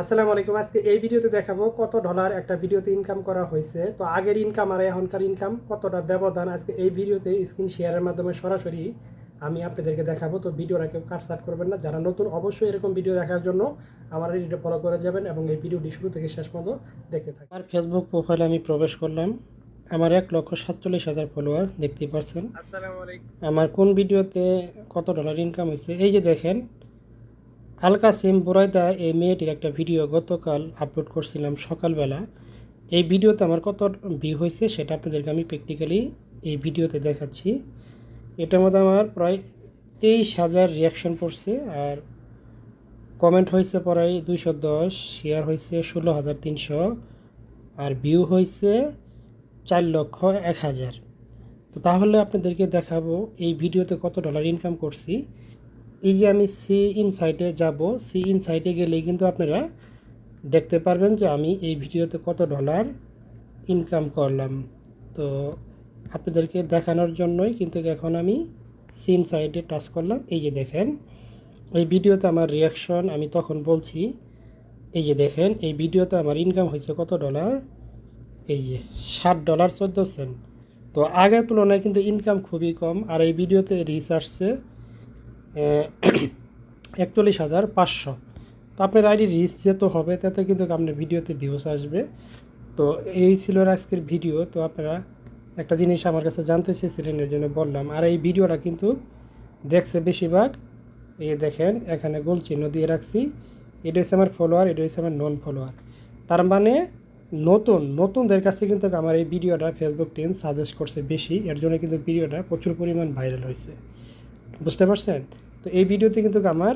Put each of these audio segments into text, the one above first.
আসসালামু আলাইকুম। আজকে এই ভিডিওতে দেখাবো কত ডলার একটা ভিডিওতে ইনকাম করা হয়েছে। তো আগের ইনকাম আর এখনকার ইনকাম কতটা ব্যবধান আজকে এই ভিডিওতে স্ক্রিন শেয়ারের মাধ্যমে সরাসরি আমি আপনাদেরকে দেখাবো। তো ভিডিওটা কেউ কাটসাট করবেন না। যারা নতুন অবশ্যই এরকম ভিডিও দেখার জন্য আমার ভিডিওটা ফলো করে যাবেন এবং এই ভিডিওটি শুরু থেকে শেষ পর্যন্ত দেখতে থাকবেন আমার ফেসবুক প্রোফাইলে আমি প্রবেশ করলাম। আমার এক লক্ষ সাতচল্লিশ হাজার ফলোয়ার দেখতেই পাচ্ছেন আসসালামু আলাইকুম। আমার কোন ভিডিওতে কত ডলার ইনকাম হয়েছে? এই যে দেখেন আলকা সিম বুরাইদা এই মেয়েটির একটা ভিডিও গতকাল আপলোড করছিলাম সকালবেলা। এই ভিডিওতে আমার কত ভিউ হয়েছে সেটা আপনাদেরকে আমি প্র্যাকটিক্যালি এই ভিডিওতে দেখাচ্ছি। এটার মধ্যে আমার প্রায় তেইশ হাজার রিয়াকশন পড়ছে আর কমেন্ট হয়েছে প্রায় দুইশো দশ শেয়ার হয়েছে ষোলো হাজার তিনশো আর ভিউ হয়েছে চার লক্ষ এক হাজার। তো তাহলে আপনাদেরকে দেখাবো এই ভিডিওতে কত ডলার ইনকাম করছি। এই যে আমি সি ইনসাইটে যাব, সি ইনসাইটে গেলেই কিন্তু আপনারা দেখতে পারবেন যে আমি এই ভিডিওতে কত ডলার ইনকাম করলাম। তো আপনাদেরকে দেখানোর জন্যই কিন্তু এখন আমি সি ইনসাইটে টাচ করলাম। এই যে দেখেন, এই ভিডিওতে আমার রিয়াকশন আমি তখন বলছি, এই যে দেখেন, এই ভিডিওতে আমার ইনকাম হয়েছে কত ডলার? এই যে ষাট ডলার চোদ্দ সেন্ট। তো আগের তুলনায় কিন্তু ইনকাম খুবই কম, আর এই ভিডিওতে রিচ আসছে একচল্লিশ হাজার পাঁচশো। তো আপনার আইডি রিচ যেত হবে, তাতে কিন্তু আপনার ভিডিওতে ভিউস আসবে। তো এই ছিল আজকের ভিডিও। তো আপনারা একটা জিনিস আমার কাছে জানতে চেয়েছিলেন, এর জন্য বললাম, আর এই ভিডিওটা কিন্তু দেখছে বেশিরভাগ। এই দেখেন, এখানে গোল চিহ্ন দিয়ে রাখছি। এটা হচ্ছে আমার ফলোয়ার এটা হচ্ছে আমার নন ফলোয়ার তার মানে নতুন, নতুনদের কাছে কিন্তু আমার এই ভিডিওটা ফেসবুক টেন সাজেস্ট করছে বেশি। এর জন্য কিন্তু ভিডিওটা প্রচুর পরিমাণ ভাইরাল হয়েছে। বুঝতে পারছেন? তো এই ভিডিওতে কিন্তু আমার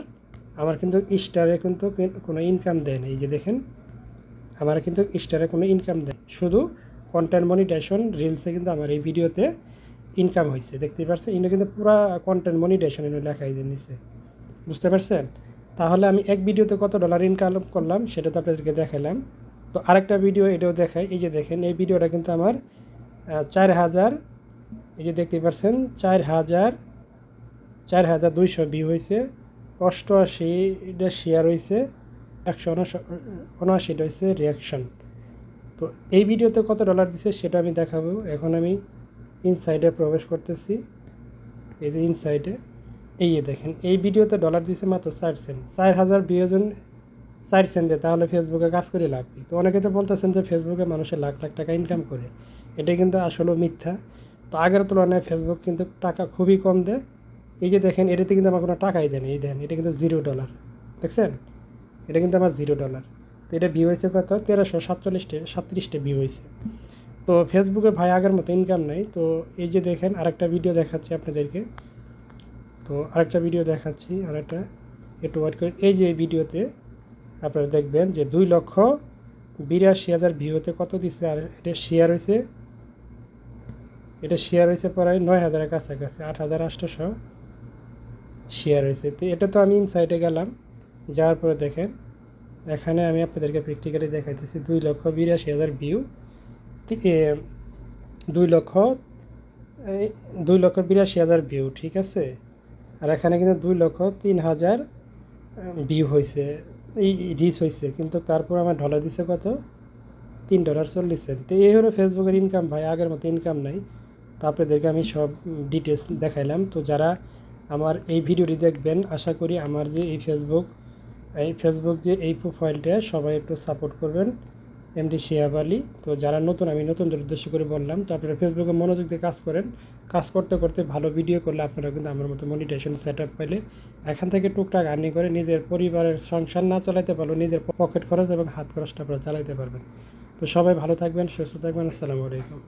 আমার কিন্তু স্টারে কিন্তু কোনো ইনকাম দেয় না। এই যে দেখেন, আমার কিন্তু স্টারে কোনো ইনকাম দেয় শুধু কন্টেন্ট মনিটাইজেশন রিলসে কিন্তু আমার এই ভিডিওতে ইনকাম হয়েছে দেখতে পাচ্ছেন এটা কিন্তু পুরো কন্টেন্ট মনিটাইজেশন এনে লেখাই নিছে। বুঝতে পারছেন? তাহলে আমি এক ভিডিওতে কত ডলার ইনকাম করলাম, সেটা তো আপনাদেরকে দেখালাম তো আরেকটা ভিডিও এটাও দেখাই। এই যে দেখেন, এই ভিডিওটা কিন্তু আমার চার হাজার, এই যে দেখতে পাচ্ছেন চার হাজার চার হাজার দুইশো ভিউ হয়েছে অষ্টআশিটা শেয়ার হয়েছে একশো উনআশিটা হয়েছে রিয়াকশন তো এই ভিডিওতে কত ডলার দিছে সেটা আমি দেখাবো। এখন আমি ইনসাইডে প্রবেশ করতেছি। এই যে ইনসাইডে এই দেখেন, এই ভিডিওতে ডলার দিছে মাত্র চার সেন্ট চার হাজার বিয়োজন চার সেন্ট তাহলে ফেসবুকে কাজ করে লাভ তো অনেকে তো বলতেছেন যে ফেসবুকে মানুষের লাখ লাখ টাকা ইনকাম করে। এটা কিন্তু আসলে মিথ্যা। তো আগের তুলনায় ফেসবুক কিন্তু টাকা খুবই কম দেয়। এই যে দেখেন, এটাতে কিন্তু আমার কোনো টাকাই দেন এই দেন এটা কিন্তু জিরো ডলার দেখছেন? এটা কিন্তু আমার জিরো ডলার তো এটা ভিউ হয়েছে কত? তেরোশো সাতচল্লিশটা সাতত্রিশটা ভিউ হয়েছে। তো ফেসবুকে ভাই আগের মতো ইনকাম নেই। তো এই যে দেখেন, আরেকটা ভিডিও দেখাচ্ছি আপনাদেরকে। তো আরেকটা ভিডিও দেখাচ্ছি, আরেকটা একটু ওয়েট করে এই যে ভিডিওতে আপনারা দেখবেন যে দুই লক্ষ বিরাশি হাজার ভিউতে কত দিচ্ছে আর এটা শেয়ার হয়েছে, এটা শেয়ার হয়েছে প্রায় নয় হাজারের কাছাকাছি, আট হাজার আটশোশো শেয়ার হয়েছে। তো এটা তো আমি ইনসাইডে গেলাম। যাওয়ার পরে দেখেন, এখানে আমি আপনাদেরকে প্র্যাকটিক্যালি দেখাইতেছি দুই লক্ষ বিরাশি হাজার ভিউ ঠিক দুই লক্ষ দুই লক্ষ বিরাশি হাজার ভিউ ঠিক আছে? আর এখানে কিন্তু দুই লক্ষ তিন হাজার ভিউ হয়েছে এই রিচ হয়েছে কিন্তু তারপর আমার ডলার দিছে কত? তিন ডলার চল্লিশ সেন্ট তো এই হলো ফেসবুকের ইনকাম ভাই, আগের মতো ইনকাম নাই। তো আপনাদেরকে আমি সব ডিটেলস দেখাইলাম। তো যারা আমার এই ভিডিওটি দেখবেন। আশা করি আমার যে এই ফেসবুক এই ফেসবুক যে এই প্রোফাইলটা সবাই একটু সাপোর্ট করবেন। এমডি শিয়াব আলী তো যারা নতুন, আমি নতুনদের উদ্দেশ্য করে বললাম, তো আপনারা ফেসবুকে মনোযোগ দিয়ে কাজ করেন। কাজ করতে করতে ভালো ভিডিও করলে আপনারা কিন্তু আমার মতো মনিটেশন সেট আপ পাইলে এখান থেকে টুকটাক আর্নি করে নিজের পরিবারের সংসার না চালাতে পারলেও নিজের পকেট খরচ এবং হাত খরচটা আপনারা চালাতে পারবেন। তো সবাই ভালো থাকবেন, সুস্থ থাকবেন। আসসালামু আলাইকুম।